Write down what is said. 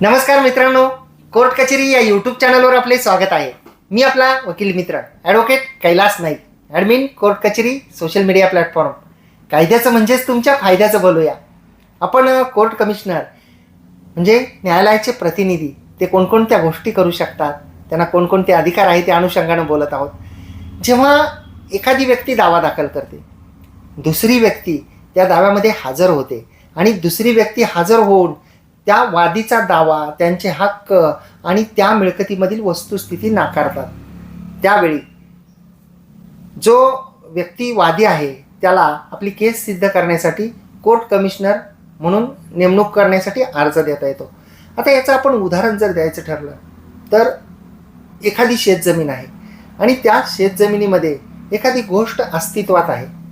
नमस्कार मित्रांनो कोर्ट कचेरी या यूट्यूब चॅनलवर आपले स्वागत आहे. मी आपला वकील मित्र advocate Kailas Naik admin court कचेरी सोशल मीडिया प्लॅटफॉर्म कायद्याचं म्हणजेच तुमच्या फायद्याचं बोलूया. आपण कोर्ट कमिशनर म्हणजे न्यायालयाचे प्रतिनिधी ते कोणकोणत्या गोष्टी करू शकतात त्यांना कोणकोणते अधिकार आहे त्या अनुषंगानं बोलत आहोत. जेव्हा एखादी व्यक्ती दावा दाखल करते दुसरी व्यक्ती त्या दाव्यामध्ये हजर होते आणि दुसरी व्यक्ती हजर होऊन त्या वादीचा दावा त्यांचे हक्क आणि त्या मिळकतीमधील वस्तुस्थिती नाकारतात. त्यावेळी जो व्यक्ती वादी आहे त्याला आपली केस सिद्ध करण्यासाठी कोर्ट कमिशनर म्हणून नेमणूक करण्यासाठी अर्ज देता येतो. आता याचं आपण उदाहरण जर द्यायचं ठरलं तर एखादी शेतजमीन आहे आणि त्या शेतजमिनीमध्ये एखादी गोष्ट अस्तित्वात आहे.